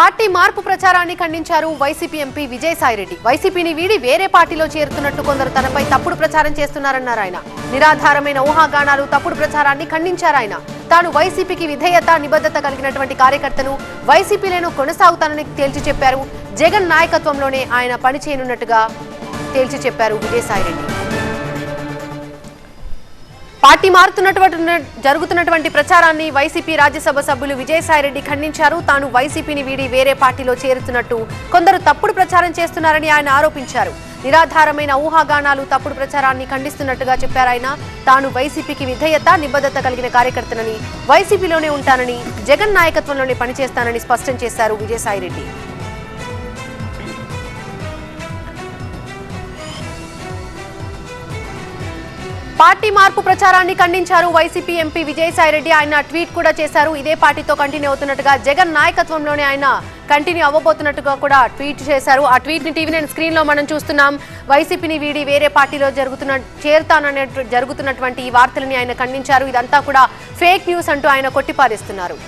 Party మార్పు ప్రచారాన్ని ఖండించారు వైసీపీ ఎంపీ విజయసాయిరెడ్డి. వైసీపీని వీడి వేరే పార్టీలో చేరుతున్నట్టు కొందరు తనపై తప్పుడు ప్రచారం చేస్తున్నారన్నారు ఆయన. నిరాధారమైన ఊహాగానాలు తప్పుడు ప్రచారాన్ని ఖండించారు ఆయన. తాను వైసీపీకి విధేయత నిబద్ధత కలిగినటువంటి కార్యకర్తను వైసీపీలను కొనసాగుతానని తేల్చి చెప్పారు. జగన్ నాయకత్వంలోనే ఆయన పనిచేయనున్నట్టుగా తేల్చి చెప్పారు విజయసాయిరెడ్డి. పార్టీ మారుతున్నటువంటి జరుగుతున్నటువంటి ప్రచారాన్ని వైసీపీ రాజ్యసభ సభ్యులు విజయసాయిరెడ్డి ఖండించారు. తాను వైసీపీని వీడి వేరే పార్టీలో చేరుతున్నట్టు కొందరు తప్పుడు ప్రచారం చేస్తున్నారని ఆయన ఆరోపించారు. నిరాధారమైన ఊహాగానాలు తప్పుడు ప్రచారాన్ని ఖండిస్తున్నట్టుగా చెప్పారు ఆయన. తాను వైసీపీకి విధేయత నిబద్ధత కలిగిన కార్యకర్తనని వైసీపీలోనే ఉంటానని జగన్ నాయకత్వంలోనే పనిచేస్తానని స్పష్టం చేశారు విజయసాయిరెడ్డి. పార్టీ మార్పు ప్రచారాన్ని ఖండించారు వైసీపీ ఎంపీ విజయసాయిరెడ్డి. ఆయన ట్వీట్ కూడా చేశారు. ఇదే పార్టీతో కంటిన్యూ అవుతున్నట్టుగా జగన్ నాయకత్వంలోనే ఆయన కంటిన్యూ అవ్వబోతున్నట్టుగా కూడా ట్వీట్ చేశారు. ఆ ట్వీట్ని టీవీ నైన్ స్క్రీన్లో మనం చూస్తున్నాం. వైసీపీని వీడి వేరే పార్టీలో జరుగుతున్న చేరుతాననే జరుగుతున్నటువంటి ఈ వార్తలని ఆయన ఖండించారు. ఇదంతా కూడా ఫేక్ న్యూస్ అంటూ ఆయన కొట్టిపారేస్తున్నారు.